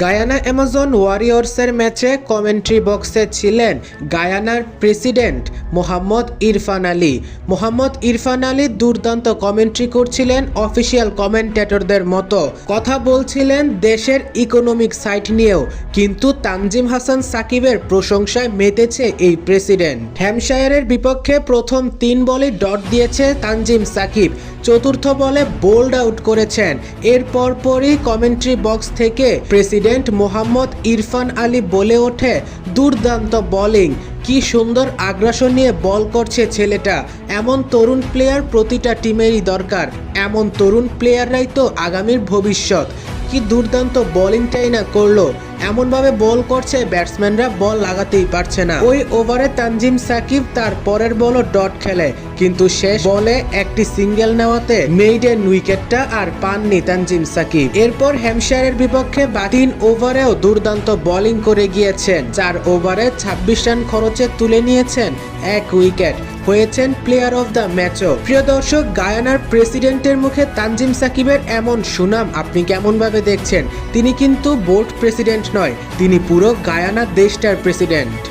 Guyana Amazon ওয়ারিয়র্সের ম্যাচে commentary বক্সে ছিলেন গায়ানার president Mohamed Irfaan Ali. Mohamed Irfaan Ali দুর্দান্ত কমেন্ট্রি করছিলেন অফিসিয়াল কমেন্টেটরদের মতো। কথা বলছিলেন দেশের ইকোনমিক সাইট নিয়েও, কিন্তু তানজিম হাসান সাকিবের প্রশংসায় মেতেছে এই প্রেসিডেন্ট। হ্যামশায়ারের বিপক্ষে প্রথম তিন বলে ডট দিয়েছে তানজিম সাকিব। চতুর্থ বলে বোল্ড আউট করেছেন। এর পরপরই কমেন্ট্রি বক্স থেকে প্রেসিডেন্ট মোহাম্মদ ইরফান আলী বলে ওঠে, দুর্দান্ত বোলিং। কি সুন্দর আগ্রাসন নিয়ে বল করছে ছেলেটা। এমন তরুণ প্লেয়ার প্রতিটা টিমেরই দরকার। এমন তরুণ প্লেয়াররাই তো আগামীর ভবিষ্যৎ। কি দুর্দান্ত বোলিংটাই না করল। এমনভাবে বল করছে ব্যাটসম্যানরা বল লাগাতেই পারছে না। ওই ওভারে তানজিম সাকিব তার পরের বলও ডট খেলে। কিন্তু শেষ বলে একটি সিঙ্গেল নেওয়াতে মেইডেন উইকেটটা আর পাননি তানজিম সাকিব। এরপর হ্যামশায়ারের বিপক্ষে তিন ওভারেও দুর্দান্ত বোলিং করে গিয়েছেন, চার ওভারে ছাব্বিশ রান খরচে তুলে নিয়েছেন এক উইকেট। হয়েছেন প্লেয়ার অফ দ্য ম্যাচও। প্রিয় দর্শক, গায়ানার প্রেসিডেন্টের মুখে তানজিম সাকিবের এমন সুনাম আপনি কেমনভাবে দেখছেন? তিনি কিন্তু বোর্ড প্রেসিডেন্ট নয়, তিনি পুরো গায়ানা দেশটার প্রেসিডেন্ট।